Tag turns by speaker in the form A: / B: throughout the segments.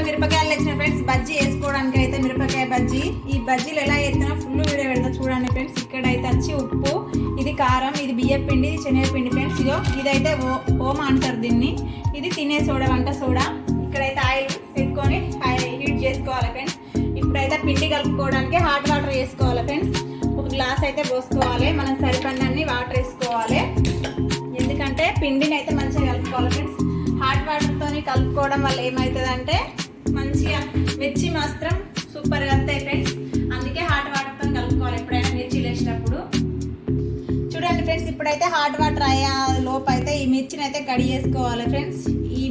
A: కిలోల మిరపకాయలు వచ్చిన ఫ్రెండ్స్ బజ్జీ వేసుకోవడానికి అయితే మిరపకాయ బజ్జీ. ఈ బజ్జీలు ఎలా వేస్తున్నా ఫుల్ వీడియో పెడతా చూడండి ఫ్రెండ్స్ ఇక్కడ అయితే వచ్చి ఉప్పు ఇది కారం ఇది బియ్యం పిండి శనగపిండి ఫ్రెండ్స్ ఇదో ఇదైతే ఓ ఓమ అంటారు దీన్ని. ఇది తినే సోడా వంట సోడా. ఇక్కడైతే ఆయిల్ పెట్టుకొని ఆయిల్ హీట్ చేసుకోవాలి ఫ్రెండ్స్ ఇప్పుడైతే పిండి కలుపుకోవడానికి హాట్ వాటర్ వేసుకోవాలి ఫ్రెండ్స్ ఒక గ్లాస్ అయితే పోసుకోవాలి. మనం సరిపడినన్ని వాటర్ వేసుకోవాలి. ఎందుకంటే పిండిని అయితే మంచిగా కలుపుకోవాలి ఫ్రెండ్స్ హాట్ వాటర్తో కలుపుకోవడం వల్ల ఏమవుతుందంటే మంచిగా మిర్చి మాత్రం సూపర్గా వస్తాయి ఫ్రెండ్స్ అందుకే హాట్ వాటర్తో కలుపుకోవాలి ఎప్పుడైనా మిర్చి వేసినప్పుడు చూడండి ఫ్రెండ్స్ ఇప్పుడైతే హాట్ వాటర్ అయ్యే లోపు అయితే ఈ మిర్చిని అయితే కడి చేసుకోవాలి ఫ్రెండ్స్ ఈ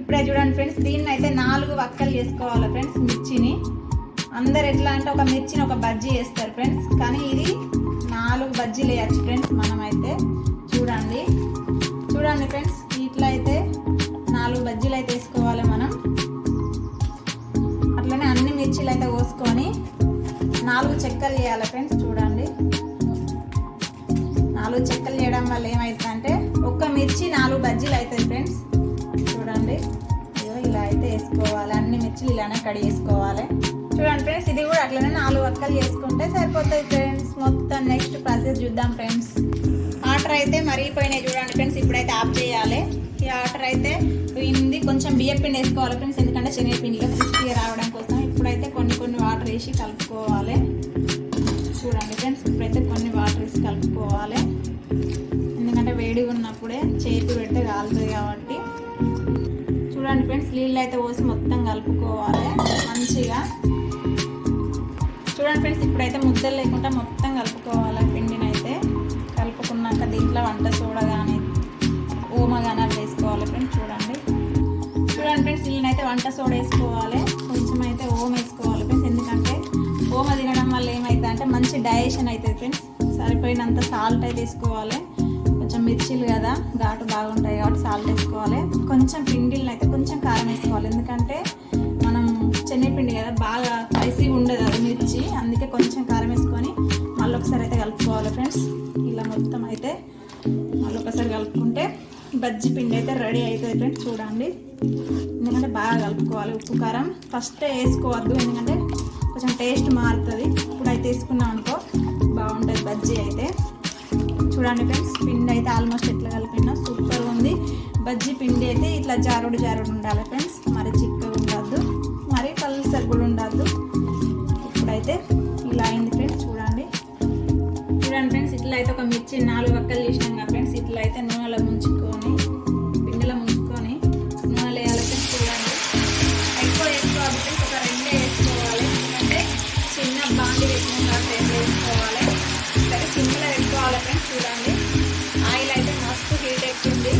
A: ఇప్పుడే చూడండి ఫ్రెండ్స్ దీన్ని అయితే నాలుగు వక్కలు చేసుకోవాలి ఫ్రెండ్స్ మిర్చిని. అందరు ఎట్లా అంటే ఒక మిర్చిని ఒక బజ్జీ వేస్తారు ఫ్రెండ్స్ కానీ ఇది నాలుగు బజ్జీలు వేయచ్చు మిర్చిలు అయితే కోసుకొని నాలుగు చెక్కలు చేయాలి ఫ్రెండ్స్ చూడండి. నాలుగు చెక్కలు చేయడం వల్ల ఏమవుతుందంటే ఒక్క మిర్చి నాలుగు బజ్జీలు అవుతాయి ఫ్రెండ్స్. చూడండి. ఇదిగో ఇలా అయితే వేసుకోవాలి. అన్ని మిర్చిలు ఇలానే కడిగేసుకోవాలి చూడండి ఫ్రెండ్స్ ఇది కూడా అట్లనే నాలుగు వక్కలు చేసుకుంటే సరిపోతాయి ఫ్రెండ్స్. మొత్తం నెక్స్ట్ ప్రాసెస్ చూద్దాం ఫ్రెండ్స్. ఆర్డర్ అయితే మరిగిపోయినాయి చూడండి ఫ్రెండ్స్ ఇప్పుడైతే ఆఫ్ చేయాలి. ఈ ఆర్డర్ అయితే ఇది కొంచెం బియ్యం పిండి వేసుకోవాలి ఫ్రెండ్స్ ఎందుకంటే శనగపిండిలో క్రిస్పీగా రావడం ఇప్పుడైతే కొన్ని కొన్ని వాటర్ వేసి కలుపుకోవాలి. చూడండి ఫ్రెండ్స్ ఇప్పుడైతే కొన్ని వాటర్ వేసి కలుపుకోవాలి. ఎందుకంటే వేడిగా ఉన్నప్పుడే చేతి పెడితే కాలుతుంది కాబట్టి. చూడండి ఫ్రెండ్స్ నీళ్ళు అయితే పోసి మొత్తం కలుపుకోవాలి మంచిగా. చూడండి ఫ్రెండ్స్ ఇప్పుడైతే ముద్దలు లేకుండా మొత్తం కలుపుకోవాలి పిండిని అయితే కలుపుకున్నాక దీంట్లో వంట సోడా కానీ ఓమ కానీ వేసుకోవాలి ఫ్రెండ్స్ చూడండి. చూడండి ఫ్రెండ్స్ దీన్ని అయితే వంట సోడా వేసుకోవాలి. అయితే ఓమ వేసుకోవాలి ఫ్రెండ్స్. ఎందుకంటే ఓమ తినడం వల్ల ఏమైతుంది అంటే మంచి డైజెషన్ అవుతుంది ఫ్రెండ్స్. సరిపోయినంత సాల్ట్ అయితే వేసుకోవాలి కొంచెం మిర్చిలు కదా ఘాటు బాగుంటాయి కాబట్టి సాల్ట్ వేసుకోవాలి. కొంచెం పిండిలను అయితే కొంచెం కారం వేసుకోవాలి. ఎందుకంటే మనం శనగపిండి కదా బాగా స్పైసీ ఉండదు అది మిర్చి. అందుకే కొంచెం కారం వేసుకొని మళ్ళీ ఒకసారి అయితే కలుపుకోవాలి ఫ్రెండ్స్. ఇలా మొత్తం అయితే మళ్ళీ ఒకసారి కలుపుకుంటే బజ్జి పిండి అయితే రెడీ అవుతుంది ఫ్రెండ్స్ చూడండి. ఎందుకంటే బాగా కలుపుకోవాలి ఉప్పు కారం. ఫస్ట్ వేసుకోవద్దు ఎందుకంటే కొంచెం టేస్ట్ మారుతుంది. ఇప్పుడు అయితే వేసుకున్నాం అనుకో బాగుంటుంది బజ్జీ అయితే. చూడండి ఫ్రెండ్స్ పిండి అయితే ఆల్మోస్ట్ ఎట్లా కలిపినా సూపర్ ఉంది. బజ్జీ పిండి అయితే ఇట్లా జారుడు జారుడు ఉండాలి ఫ్రెండ్స్. మరి చిక్కగా ఉండద్దు మరి పల్సర్ కూడా ఉండద్దు. ఇప్పుడైతే ఇలా అయింది ఫ్రెండ్స్ చూడండి. చూడండి ఫ్రెండ్స్ ఇట్లా అయితే ఒక మిర్చి నాలుగు వక్కలు చేసినాం కదా ఫ్రెండ్స్ ఇట్లా అయితే నూనెలో ముంచుకోండి బాండి ఫ్రై చేసుకోవాలి రెండు సిమ్లో పెట్టుకోవాలి ఫ్రెండ్స్ చూడండి ఆయిల్ అయితే మస్తు హీట్ ఎక్కుంది.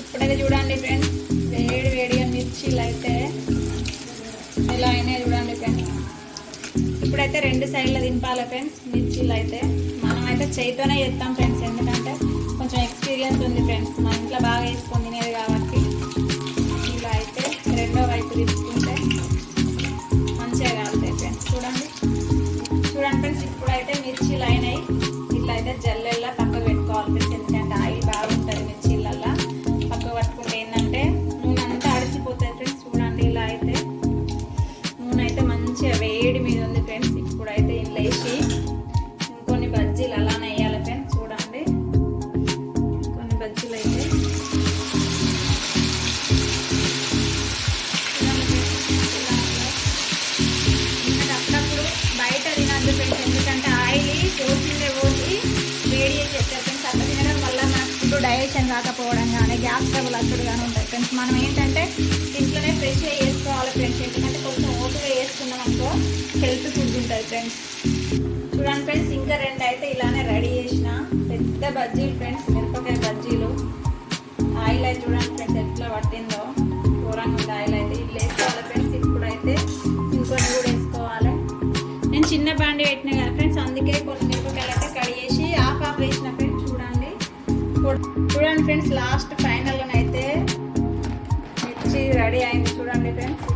A: ఇప్పుడైతే చూడండి ఫ్రెండ్స్ వేడి వేడిగా మిర్చీలు అయితే ఇలా అయినాయి చూడండి ఫ్రెండ్స్ ఇప్పుడైతే రెండు సైడ్లో దింపాలి ఫ్రెండ్స్. మిర్చీలు అయితే మనం అయితే చేయితోనే చేస్తాం ఫ్రెండ్స్. ఎందుకంటే కొంచెం ఎక్స్పీరియన్స్ ఉంది ఫ్రెండ్స్. మన ఇంట్లో బాగా వేసుకొని తినేది కాబట్టి. రాకపోవడం కాకపోవడం కానీ గ్యాస్ ట్రబుల్ అసలు కానీ ఉంటాయి. ఫ్రెండ్స్ మనం ఏంటంటే ఇంట్లోనే ఫ్రెష్గా చేసుకోవాలి ఫ్రెండ్స్. ఎందుకంటే కొంచెం ఓటుగా వేసుకున్నాం అనుకో హెల్త్ ఫుడ్ ఉంటుంది ఫ్రెండ్స్. చూడండి ఫ్రెండ్స్ ఇంకా రెండు అయితే ఇలానే రెడీ చేసిన. పెద్ద బజ్జీలు ఫ్రెండ్స్. చేసుకోవడం చూడండి ఫ్రెండ్స్ లాస్ట్ ఫైనల్లోనైతే మిర్చి రెడీ అయింది. చూడండి ఫ్రెండ్స్.